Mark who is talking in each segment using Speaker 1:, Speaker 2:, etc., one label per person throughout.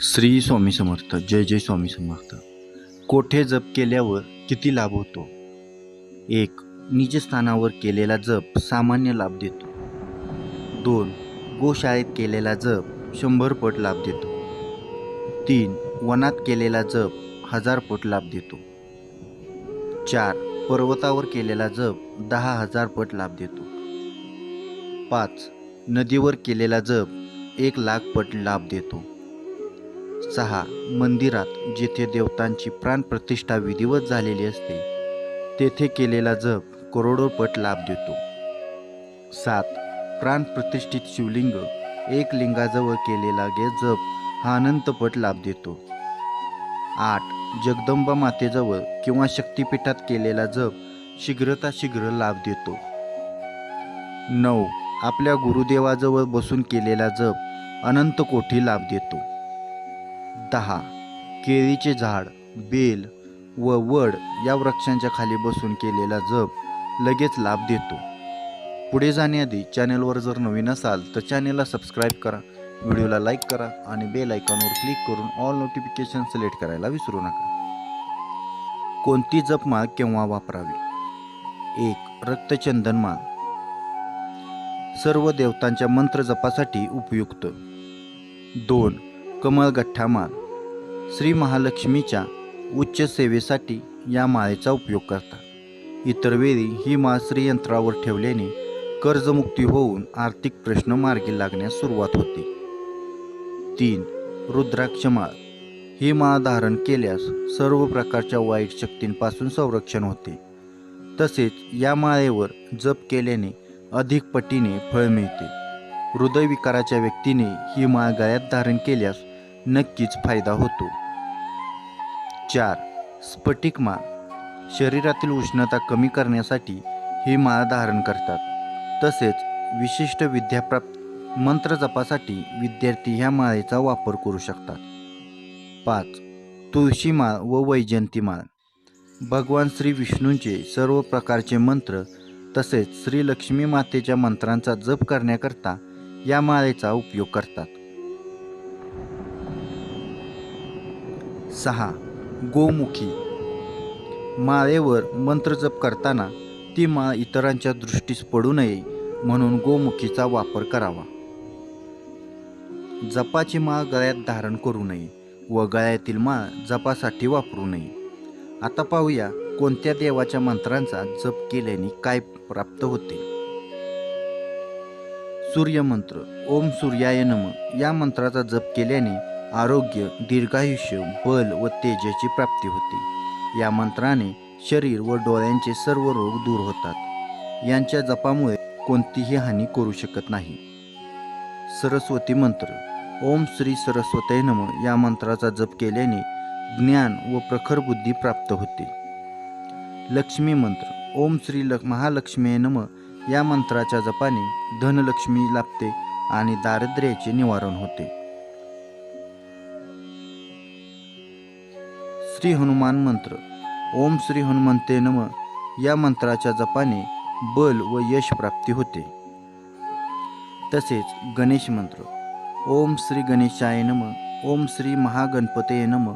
Speaker 1: श्री स्वामी समर्थ जय जय स्वामी समर्थ. कोठे जप केल्यावर किती लाभ होतो? एक निजस्थानावर केलेला जप सामान्य लाभ देतो. दोन गोशाळेत केलेला जप शंभर पट लाभ देतो. तीन वनात केलेला जप हजार पट लाभ देतो. चार पर्वतावर केलेला जप दहा हजार पट लाभ देतो. पाच नदीवर केलेला जप एक लाख पट लाभ देतो. सहा मंदिरात जेथे देवतांची प्राणप्रतिष्ठा विधिवत झालेली असते तेथे केलेला जप करोडो पट लाभ देतो. सात प्राणप्रतिष्ठित शिवलिंग एक लिंगाजवळ केलेला गे जप हा अनंतपट लाभ देतो. आठ जगदंबा मातेजवळ किंवा शक्तिपीठात केलेला जप शीघ्रता शीघ्र लाभ देतो. नऊ आपल्या गुरुदेवाजवळ बसून केलेला जप अनंत कोठी लाभ देतो. दहा. केळीचे झाड बेल व वड या वृक्षांच्या खाली बसून केलेला जप लगेच लाभ देतो. पुढे जाण्याआधी चॅनेलवर जर नवीन असाल तर चॅनेलला सबस्क्राईब करा व्हिडिओला लाईक करा आणि बेल आयकॉनवर क्लिक करून ऑल नोटिफिकेशन सिलेक्ट करायला विसरू नका. कोणती जपमाळ केव्हा वापरावी? एक रक्तचंदनमाळ सर्व देवतांच्या मंत्र जपासाठी उपयुक्त. दोन कमळगठ्ठा माळ श्री महालक्ष्मीच्या उच्च सेवेसाठी या माळेचा उपयोग करतात. इतर वेळी ही माळ श्रीयंत्रावर ठेवल्याने कर्जमुक्ती होऊन आर्थिक प्रश्न मार्गी लागण्यास सुरुवात होते. तीन रुद्राक्ष माळ. ही माळ धारण केल्यास सर्व प्रकारच्या वाईट शक्तींपासून संरक्षण होते. तसेच या माळेवर जप केल्याने अधिक पटीने फळ मिळते. हृदयविकाराच्या व्यक्तीने ही माळ गळ्यात धारण केल्यास नक्कीच फायदा होतो. चार स्फटिक माळ. शरीरातील उष्णता कमी करण्यासाठी ही माळ धारण करतात. तसेच विशिष्ट विद्याप्राप्त मंत्र जपासाठी विद्यार्थी ह्या माळेचा वापर करू शकतात. पाच तुळशी माळ व वैजयंती माळ. भगवान श्री विष्णूंचे सर्व प्रकारचे मंत्र तसेच श्री लक्ष्मी मातेच्या मंत्रांचा जप करण्याकरता या माळेचा उपयोग करतात. सहा गोमुखी. माळेवर मंत्र जप करताना ती माळ इतरांच्या दृष्टीस पडू नये म्हणून गोमुखीचा वापर करावा. जपाची माळ गळ्यात धारण करू नये व गळ्यातील माळ जपासाठी वापरू नये. आता पाहूया कोणत्या देवाच्या मंत्रांचा जप केल्याने काय प्राप्त होते. सूर्यमंत्र ओम सूर्याय नम या मंत्राचा जप केल्याने आरोग्य दीर्घायुष्य बल व तेजाची प्राप्ती होते. या मंत्राने शरीर व डोळ्यांचे सर्व रोग दूर होतात. यांच्या जपामुळे कोणतीही हानी करू शकत नाही. सरस्वती मंत्र. ओम श्री सरस्वती नम. या मंत्राचा जप केल्याने ज्ञान व प्रखर बुद्धी प्राप्त होते. लक्ष्मी मंत्र. ओम श्री ल महालक्ष्मी नम. या मंत्राच्या जपाने धनलक्ष्मी लाभते आणि दारिद्र्याचे निवारण होते. श्री हनुमान मंत्र ओम श्री हनुमंते नम या मंत्राच्या जपाने बल व यश प्राप्ती होते. तसेच गणेश मंत्र ओम श्री गणेशाय नम ओम श्री महागणपते नम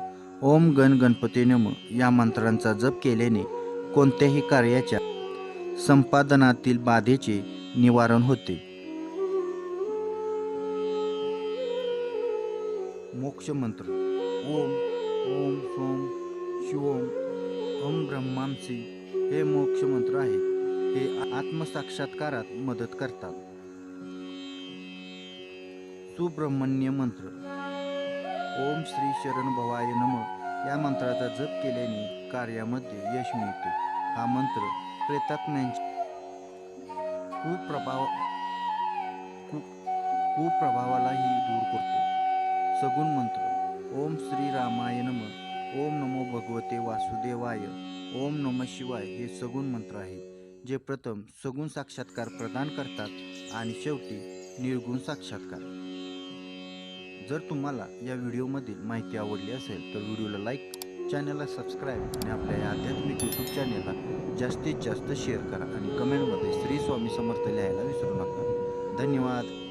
Speaker 1: ओम गण गणपते नम या मंत्रांचा जप केल्याने कोणत्याही कार्याच्या संपादनातील बाधेचे निवारण होते. मोक्ष मंत्र ओम ओम सोम शिवोम ओम ब्रह्मांसी हे मोक्षमंत्र आहे आहेत. हे आत्मसाक्षात्कारात मदत करतात. सुब्रह्मण्य मंत्र. ओम श्री शरण भवाय नम. या मंत्राचा जप केल्याने कार्यामध्ये यश मिळते. हा मंत्र प्रेतात्म्यांच्या कुप्रभाव कु कुप्रभावालाही दूर करतो. सगुण मंत्र. भगवते वासुदेवाय. ओम नम शिवाय हे सगुण मंत्र आहेत जे प्रथम सगुण साक्षात्कार प्रदान करतात आणि शेवटी निर्गुण साक्षात्कार. जर तुम्हाला या व्हिडिओमधील माहिती आवडली असेल तर व्हिडिओला लाईक चॅनलला सबस्क्राईब आणि आपल्या या आध्यात्मिक यूट्यूब चॅनलला जास्तीत जास्त शेअर करा आणि कमेंटमध्ये श्री स्वामी समर्थ लिहायला विसरू नका. धन्यवाद.